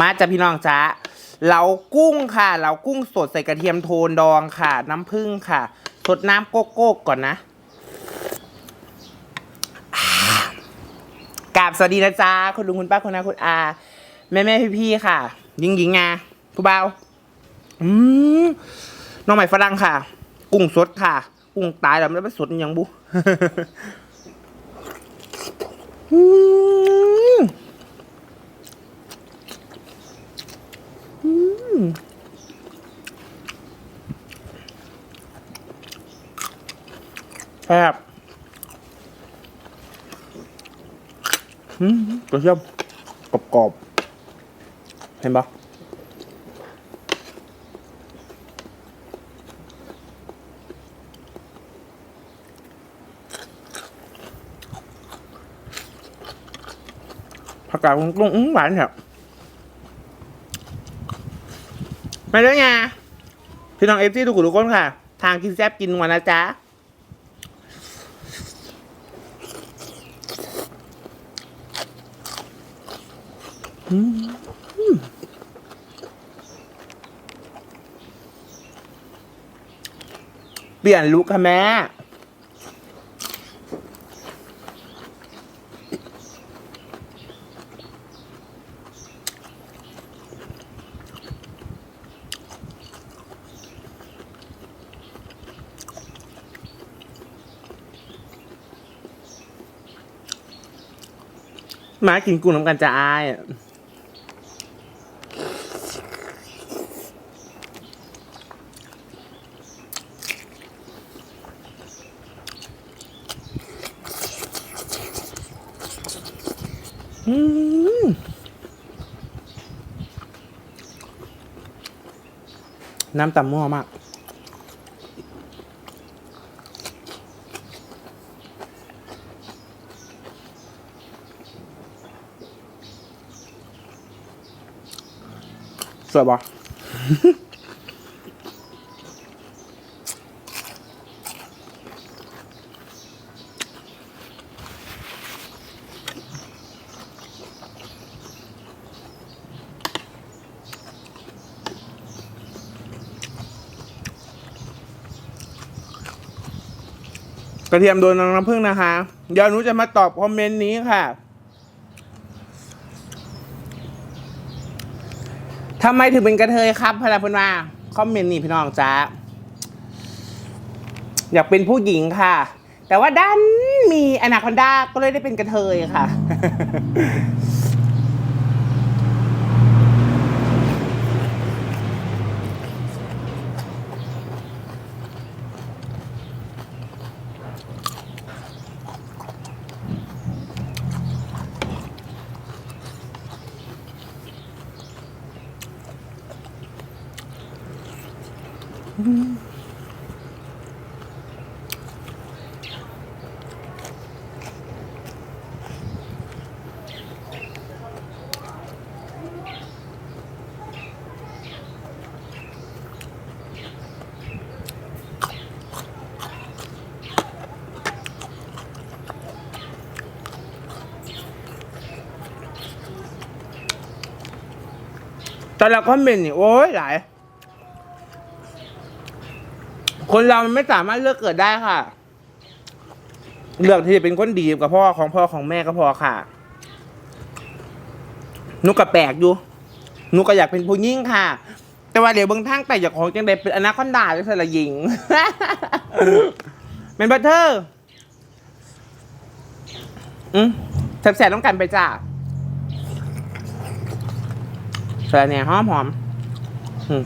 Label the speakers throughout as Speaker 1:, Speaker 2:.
Speaker 1: มาจ้ะพี่น้องจ้าเหลากุ้งค่ะเหลากุ้งสดใส่กระเทียมโทนดองค่ะ น้ำผึ้งค่ะ สดน้ำโกโก้ก่อนนะอ่ากราบสวัสดีนะจ๊ะคุณลุงคุณป้าคุณนาคุณอา แม่แม่พี่พี่ค่ะ ยิงยิงงาผู้เบาอืมน้องใหม่ฝรั่งค่ะ กุ้งสดค่ะ กุ้งตายแล้วมันไม่สดยังบุ อืม แซ่บอืมกระเทียมกรอบกรอบๆเห็นปะผักกาดกุ้งอื้อหวานแถบ มาด้วยไงพี่น้องเอฟซีทุกคนทุกคนค่ะ ทางกินแซ่บกินวันนะจ๊ะเปลี่ยนลุคค่ะแม่ มากินกุ้งน้ำกันจะอายอืมน้ำตำมั่วมาก สวยปะกระเทียมโดนน้ำผึ้งนะคะ เดี๋ยวหนูจะมาตอบคอมเมนต์นี้ค่ะ ทำไมถึงเป็นกระเทยครับพลาพนว่าคอมเมนต์นี่พี่น้องจ้าอยากเป็นผู้หญิงค่ะ แต่ว่าดันมีอนาคอนดาก็เลยได้เป็นกระเทยค่ะ แต่ละคอมเมนต์นี่โอ้ยหลาย คนเรามันไม่สามารถเลือกเกิดได้ค่ะ เลือกที่จะเป็นคนดีกับพ่อของพ่อของแม่ก็พอค่ะนุกกะแปลกอยู่นุกก็อยากเป็นผู้หญิงค่ะ แต่ว่าเดี๋ยวเบางทางแต่อยากของจังใดเป็นอนาคอนดาจะสละหญิงเป็นบัตเทอร์อืมแสบๆต้องกันไปจ้าใส่เนี่ยหอมหอมอืม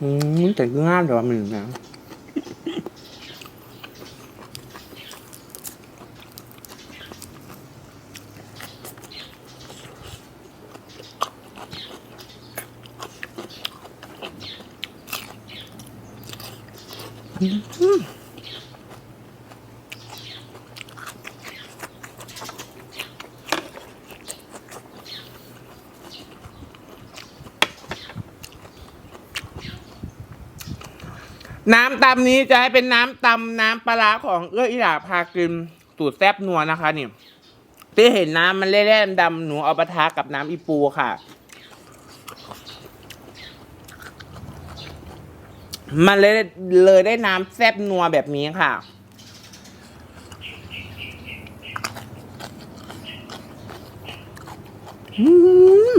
Speaker 1: อืมแต่ก็ง่ามแต่ว่ามันนะอืม น้ำตำนี้จะให้เป็นน้ำตำน้ำปลาร้าของเอื้ออิหลาพากินสูตรแซบนัวนะคะนี่ที่เห็นน้ำมันเล่ๆดำหนูเอาปะทะกับน้ำอีปูค่ะ มันเลยเลยได้น้ำแซบนัวแบบนี้ค่ะอืม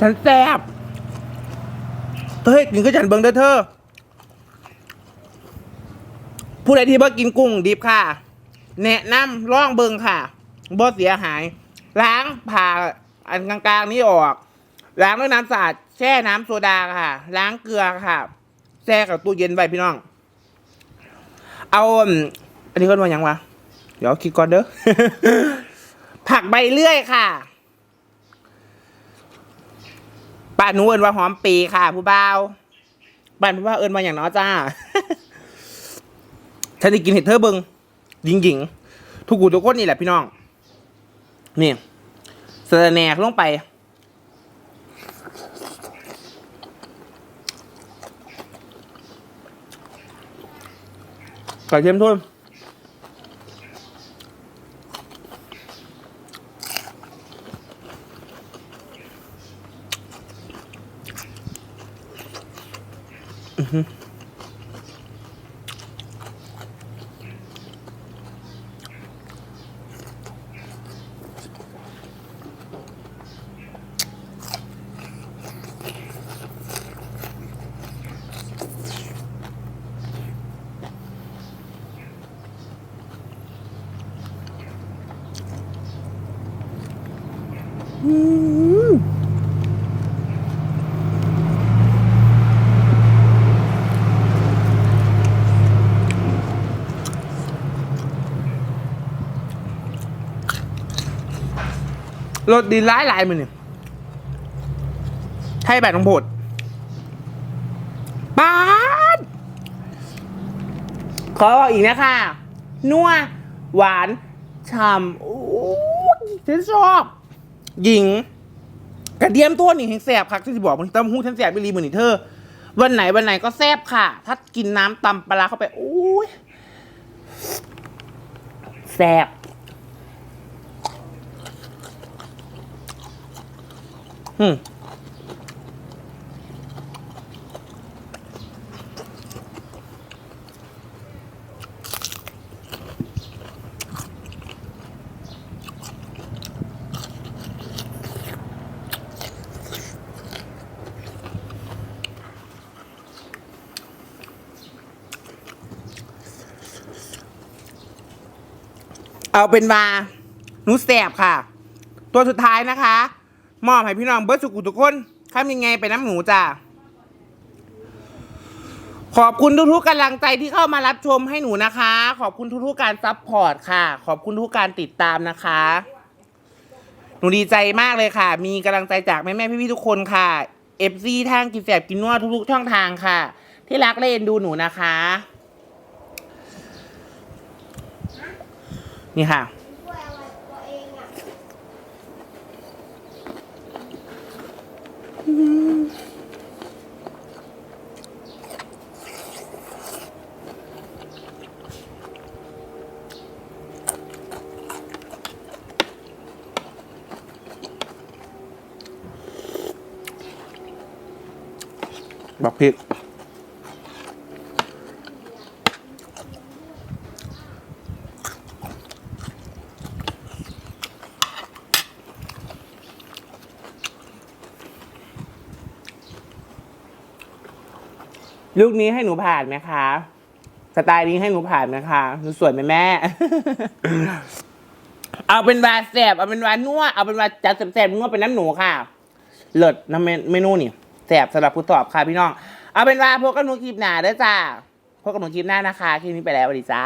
Speaker 1: ฉันแซบ เฮ้ยกินก็ฉันเบิ่งเด้อเธอ ผู้ใดที่บ่กินกุ้งดิบค่ะ แนะนำร่องเบิงค่ะบ่เสียหาย ล้างผ่าอันกลางๆนี้ออก ล้างด้วยน้ำสะอาดแช่น้ำโซดาค่ะ ล้างเกลือค่ะแช่กับตู้เย็นไว้พี่น้อง เอาอันนี้ก็ว่ายังวะเดี๋ยวคิดก่อนเด้อผักใบเลื่อยค่ะ ป้าหนูเอินว่าหอมปีค่ะ ผู้บ่าวบ้านผู้บ่าวเอินมาอย่างน้อจ้าฉันจะกินเห็ดเธอเบิงหญิงหญิงๆทุกกูทุกคนนี่แหละพี่น้อง นี่เสนแนกลงไปกระเทียมทุ่ ม รสดีร้ายหลายมือนี่ไทยแบบน้องโพดป๊าดขอบอกอีกนะคะ นัว หวาน ฉ่ำโอ้ยฉันชอบ หญิง กระเทียมตัวนี่แห่งแสบค่ะที่บอกมันตำหูฉันแสบไปรีมือนี่เธอ วันไหนวันไหนก็แซบค่ะ ถ้ากินน้ำตำปลาเข้าไปโอ้ยแสบ อืมเอาเป็นว่าหนูแสบค่ะ ตัวสุดท้ายนะคะ มอบให้พี่น้องเบิร์ดสุกุทุกคนทำยังไงไปน้ำหนูจ้าขอบคุณทุกๆกำลังใจที่เข้ามารับชมให้หนูนะคะ ขอบคุณทุกๆการซัพพอร์ตค่ะ ขอบคุณทุกการติดตามนะคะ หนูดีใจมากเลยค่ะ มีกำลังใจจากแม่ๆพี่ๆทุกคนค่ะเอฟซีทางกินแสบกินนัวทุกๆช่องทางค่ะ ที่รักและเอ็นดูหนูนะคะ นี่ค่ะ บักพริก ลูกนี้ให้หนูผ่านไหมคะ สไตล์นี้ให้หนูผ่านไหมคะหนูสวยไหมแม่ เอาเป็นวาแสบเอาเป็นวานวดเอาเป็นวาจัดแสบๆนวดเป็นน้ำหนูค่ะ เลิศน้ำเมนูนี่แสบสำหรับผู้ตอบค่ะพี่น้อง เอาเป็นว่าพวกกันหนูคลิปหนาเด้อจ้าพวกกันหนูคลิปหน้านะคะคลิปนี้ไปแล้วสวัสดีจ้า